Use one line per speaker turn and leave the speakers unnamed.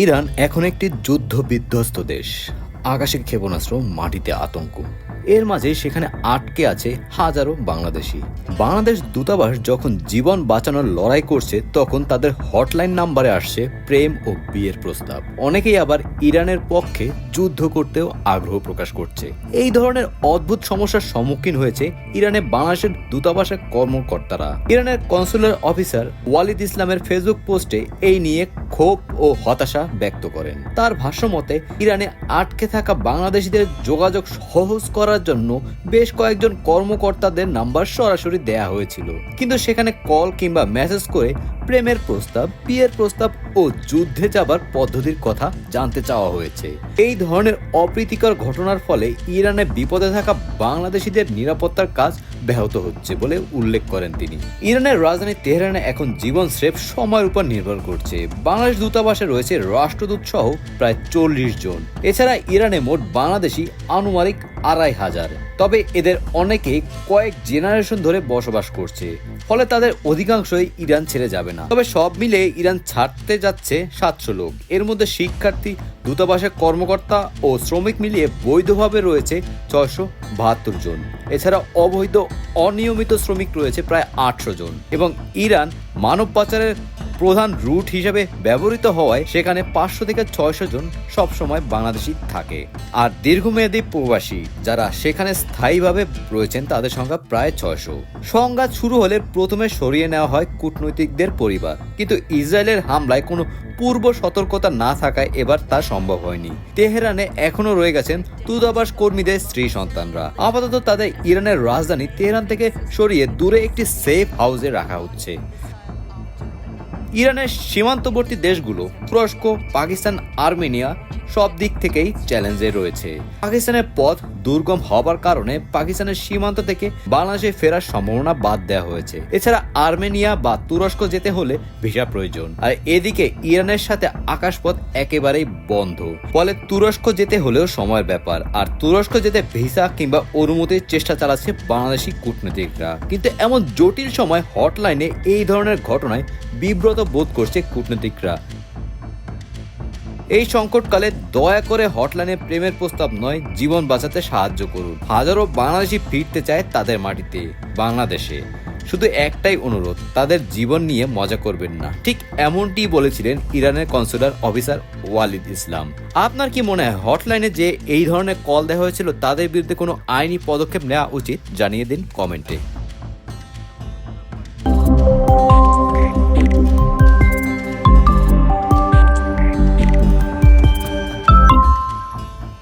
Iran এখন একটি যুদ্ধ বিধ্বস্ত দেশ। আকাশে ক্ষেপণাস্ত্র, মাটিতে আতঙ্ক। এর মাঝে সেখানে আটকে আছে হাজারো বাংলাদেশি। বাংলাদেশ দূতাবাস যখন জীবন বাঁচানোর লড়াই করছে, তখন তাদের হটলাইন নাম্বারে আসছে প্রেম ও বিয়ের প্রস্তাব। অনেকেই আবার ইরানের পক্ষে যুদ্ধ করতেও আগ্রহ প্রকাশ করছে। এই ধরনের অদ্ভুত সমস্যার সম্মুখীন হয়েছে ইরানে বাংলাদেশের দূতাবাসের কর্মকর্তারা। ইরানের কনসুলার অফিসার ওয়ালিদ ইসলামের ফেসবুক পোস্টে এই নিয়ে ক্ষোভ ও হতাশা ব্যক্ত করেন। তার ভাষ্যমতে ইরানে আটকে থাকা বাংলাদেশিদের যোগাযোগ সহজ করার জন্য বেশ কয়েকজন কর্মকর্তাদের নাম্বার সরাসরি দেয়া হয়েছিল। কিন্তু সেখানে কল কিংবা মেসেজ করে প্রেমের প্রস্তাব, বিয়ের প্রস্তাব ও যুদ্ধে যাবার পদ্ধতির কথা জানতে চাওয়া হয়েছে। এই ধরনের অপ্রীতিকর ঘটনার ফলে ইরানে বিপদে থাকা বাংলাদেশিদের নিরাপত্তার কাজ ব্যাহত হচ্ছে বলে উল্লেখ করেন তিনি। ইরানের রাজধানী তেহরানে এখন জীবন স্রেফ সময়ের উপর নির্ভর করছে। বাংলাদেশ দূতাবাসে রয়েছে রাষ্ট্রদূত সহ প্রায় চল্লিশ জন। এছাড়া ইরানে মোট বাংলাদেশি আনুমানিক আড়াই হাজার। তবে এদের অনেকেই কয়েক জেনারেশন ধরে বসবাস করছে। ফলে তাদের অধিকাংশই ইরান ছেড়ে যাবে না। তবে সব মিলে ইরান ছাড়তে যাচ্ছে সাতশো লোক। এর মধ্যে শিক্ষার্থী, দূতাবাসের কর্মকর্তা ও শ্রমিক মিলিয়ে বৈধভাবে রয়েছে ছয়শো বাহাত্তর জন। এছাড়া অবৈধ, অনিয়মিত শ্রমিক রয়েছে প্রায় আটশো জন। এবং ইরান মানব পাচারের প্রধান রুট হিসেবে ব্যবহৃত হওয়ায় সেখানে পাঁচশো থেকে ছয়শো জন সবসময় বাংলাদেশি থাকে। আর দীর্ঘমেয়াদী প্রবাসী যারা সেখানে স্থায়ীভাবে রয়েছেন তাদের সংখ্যা প্রায় ছয়শো। সংঘাত শুরু হলে প্রথমে সরিয়ে নেওয়া হয় কূটনৈতিকদের পরিবার। কিন্তু ইসরায়েলের হামলায় কোনো পূর্ব সতর্কতা না থাকায় এবার তা সম্ভব হয়নি। তেহরানে এখনও রয়ে গেছেন দূতাবাস কর্মীদের স্ত্রী সন্তানরা। আপাতত তাদের ইরানের রাজধানী তেহরান থেকে সরিয়ে দূরে একটি সেফ হাউসে রাখা হচ্ছে। ইরানের সীমান্তবর্তী দেশগুলো তুরস্ক পাকিস্তান আর্মেনিয়া সব দিক থেকেই চ্যালেঞ্জে রয়েছে। পাকিস্তানের পথ দুর্গম হবার কারণে পাকিস্তানের সীমান্ত থেকে বাংলাদেশে ফেরার সম্ভাবনা বাদ দেওয়া হয়েছে। এছাড়া আর্মেনিয়া বা তুরস্ক যেতে হলে ভিসা প্রয়োজন। আর এদিকে ইরানের সাথে আকাশপথ একেবারেই বন্ধ। ফলে তুরস্ক যেতে হলেও সময়ের ব্যাপার। আর তুরস্ক যেতে ভিসা কিংবা অনুমতির চেষ্টা চালাচ্ছে বাংলাদেশি কূটনীতিকরা। কিন্তু এমন জটিল সময় হটলাইনে এই ধরনের ঘটনায় বিব্রত বোধ করছে কূটনীতিকরা। এই সংকটকালে দয়া করে হটলাইনে প্রেমের প্রস্তাব নয়, জীবন বাঁচাতে সাহায্য করুন। হাজারো বাংলাদেশি ফিরতে চায় তাদের মাটিতে, বাংলাদেশে। শুধু একটাই অনুরোধ, তাদের জীবন নিয়ে মজা করবেন না। ঠিক এমনটি বলেছিলেন ইরানের কনসুলার অফিসার ওয়ালিদ ইসলাম। আপনার কি মনে হয়, হটলাইনে যে এই ধরনের কল দেওয়া হয়েছিল, তাদের বিরুদ্ধে কোনো আইনি পদক্ষেপ নেওয়া উচিত? জানিয়ে দিন কমেন্টে।